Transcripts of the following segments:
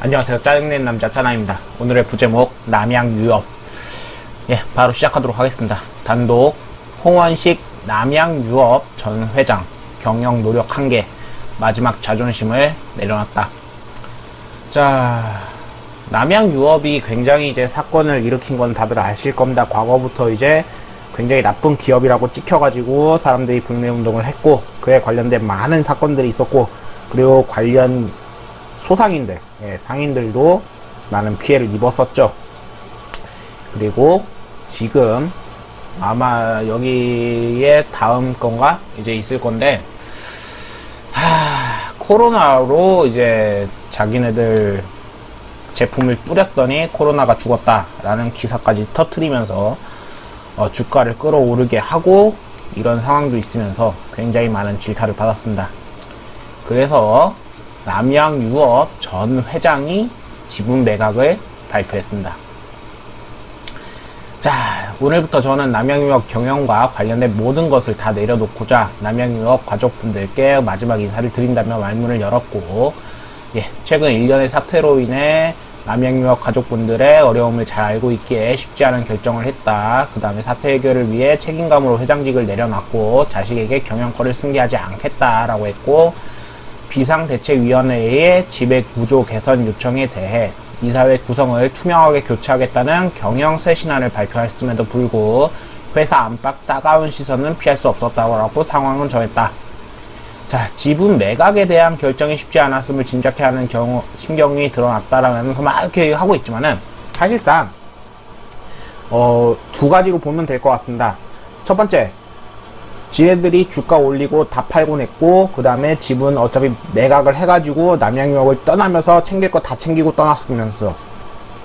안녕하세요. 짜증낸 남자 짜나입니다. 오늘의 부제목 남양 유업. 예, 바로 시작하도록 하겠습니다. 단독 홍원식 남양 유업 전 회장 경영 노력 한계 마지막 자존심을 내려놨다. 자, 남양 유업이 굉장히 이제 사건을 일으킨 건 다들 아실 겁니다. 과거부터 이제 굉장히 나쁜 기업이라고 찍혀가지고 사람들이 불매 운동을 했고 그에 관련된 많은 사건들이 있었고 그리고 관련 소상인들, 예, 상인들도 많은 피해를 입었었죠. 그리고 지금 아마 여기에 다음 건가 이제 있을 건데 하, 코로나로 이제 자기네들 제품을 뿌렸더니 코로나가 죽었다라는 기사까지 터트리면서 어, 주가를 끌어오르게 하고 이런 상황도 있으면서 굉장히 많은 질타를 받았습니다. 그래서 남양유업 전 회장이 지분 매각을 발표했습니다. 자, 오늘부터 저는 남양유업 경영과 관련된 모든 것을 다 내려놓고자 남양유업 가족분들께 마지막 인사를 드린다며 말문을 열었고, 예, 최근 일련의 사태로 인해 남양유업 가족분들의 어려움을 잘 알고 있기에 쉽지 않은 결정을 했다. 그 다음에 사태 해결을 위해 책임감으로 회장직을 내려놨고, 자식에게 경영권을 승계하지 않겠다라고 했고, 비상대책위원회의 지배 구조 개선 요청에 대해 이사회 구성을 투명하게 교체하겠다는 경영 쇄신안을 발표했음에도 불구하고 회사 안팎 따가운 시선은 피할 수 없었다고 상황은 전했다. 자, 지분 매각에 대한 결정이 쉽지 않았음을 짐작해 하는 경우, 심경이 드러났다라면서 막 이렇게 하고 있지만은, 사실상, 어, 두 가지로 보면 될 것 같습니다. 첫 번째, 지네들이 주가 올리고 다 팔고 냈고 그 다음에 집은 어차피 매각을 해가지고 남양유업을 떠나면서 챙길 거 다 챙기고 떠났으면서.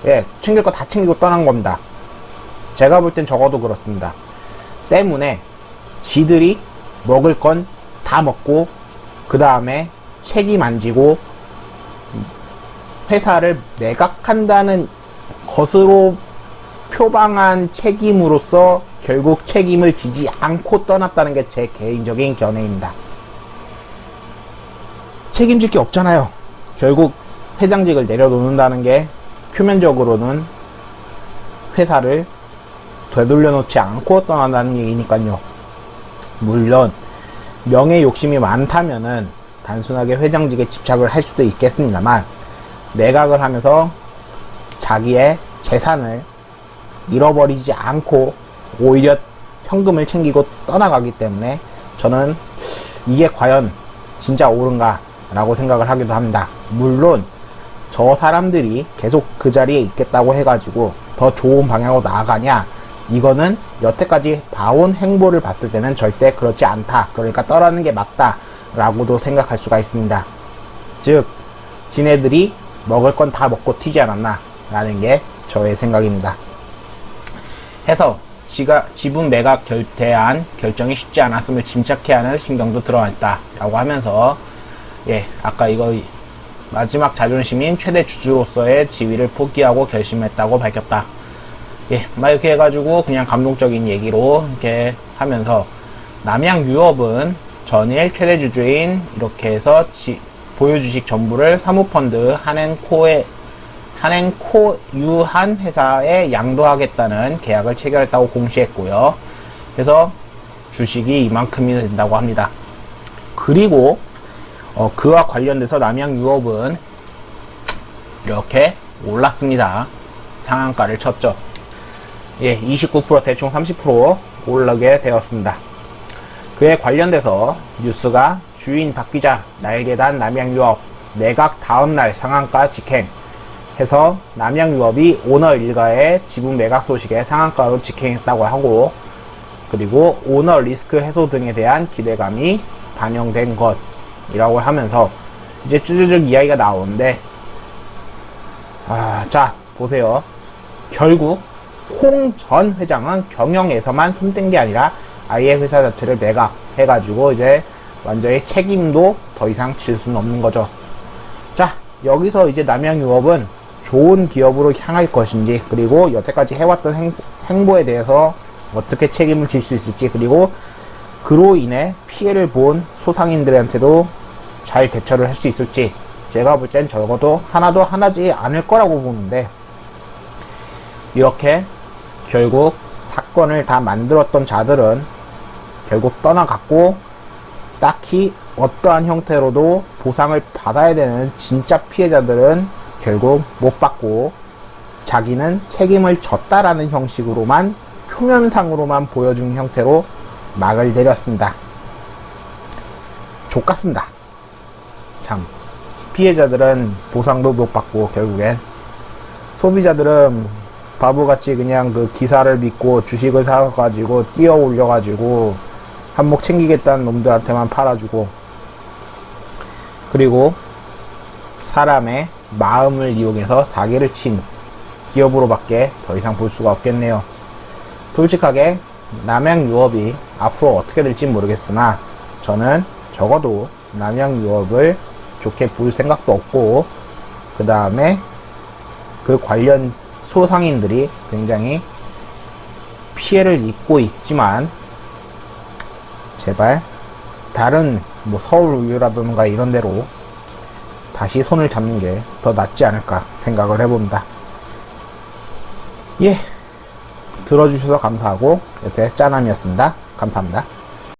예 챙길 거 다 챙기고 떠난 겁니다. 제가 볼 땐 적어도 그렇습니다. 때문에 지들이 먹을 건 다 먹고 그 다음에 책임 안 지고 회사를 매각한다는 것으로 표방한 책임으로서 결국 책임을 지지 않고 떠났다는 게 제 개인적인 견해입니다. 책임질 게 없잖아요. 결국 회장직을 내려놓는다는 게 표면적으로는 회사를 되돌려 놓지 않고 떠난다는 얘기니까요. 물론 명예 욕심이 많다면은 단순하게 회장직에 집착을 할 수도 있겠습니다만 매각을 하면서 자기의 재산을 잃어버리지 않고 오히려 현금을 챙기고 떠나가기 때문에 저는 이게 과연 진짜 옳은가 라고 생각을 하기도 합니다. 물론 저 사람들이 계속 그 자리에 있겠다고 해가지고 더 좋은 방향으로 나아가냐 이거는 여태까지 봐온 행보를 봤을 때는 절대 그렇지 않다. 그러니까 떠나는 게 맞다. 라고도 생각할 수가 있습니다. 즉, 지네들이 먹을 건 다 먹고 튀지 않았나. 라는 게 저의 생각입니다. 해서 지가 지분 매각 결대한 결정이 쉽지 않았음을 짐작해 하는 신경도 드러났다라고 하면서 예 아까 이거 마지막 자존심인 최대 주주로서의 지위를 포기하고 결심했다고 밝혔다. 예, 막 이렇게 해가지고 그냥 감동적인 얘기로 이렇게 하면서 남양 유업은 전일 최대 주주인 이렇게 해서 지, 보유 주식 전부를 사모펀드 한앤코에 한행코 유한 회사에 양도하겠다는 계약을 체결했다고 공시했고요. 그래서 주식이 이만큼이 된다고 합니다. 그리고 어, 그와 관련돼서 남양유업은 이렇게 올랐습니다. 상한가를 쳤죠. 예, 29% 대충 30% 올라게 되었습니다. 그에 관련돼서 뉴스가 주인 바뀌자 날개단 남양유업 내각 다음날 상한가 직행 해서 남양유업이 오너 일가의 지분 매각 소식에 상한가로 직행했다고 하고 그리고 오너 리스크 해소 등에 대한 기대감이 반영된 것이라고 하면서 이제 쭈쭈쭈 이야기가 나오는데 아, 자 보세요. 결국 홍전 회장은 경영에서만 손댄 게 아니라 아예 회사 자체를 매각해가지고 이제 완전히 책임도 더 이상 질 수는 없는 거죠. 자 여기서 이제 남양유업은 좋은 기업으로 향할 것인지 그리고 여태까지 해왔던 행, 행보 에 대해서 어떻게 책임을 질 수 있을지 그리고 그로 인해 피해를 본 소상인들한테도 잘 대처를 할 수 있을지 제가 볼 땐 적어도 하나도 하나지 않을 거라고 보는데 이렇게 결국 사건을 다 만들었던 자들은 결국 떠나갔고 딱히 어떠한 형태로도 보상을 받아야 되는 진짜 피해자들은 결국 못 받고 자기는 책임을 졌다라는 형식으로만 표면상으로만 보여준 형태로 막을 내렸습니다. 족같습니다. 참 피해자들은 보상도 못 받고 결국엔 소비자들은 바보같이 그냥 그 기사를 믿고 주식을 사가지고 뛰어 올려가지고 한몫 챙기겠다는 놈들한테만 팔아주고 그리고 사람의 마음을 이용해서 사기를 친 기업으로밖에 더 이상 볼 수가 없겠네요. 솔직하게 남양 유업이 앞으로 어떻게 될지 모르겠으나 저는 적어도 남양 유업을 좋게 볼 생각도 없고 그 다음에 그 관련 소상인들이 굉장히 피해를 입고 있지만 제발 다른 뭐 서울 우유라든가 이런 데로 다시 손을 잡는 게 더 낫지 않을까 생각을 해봅니다. 예. 들어주셔서 감사하고 여태 짜남이었습니다. 감사합니다.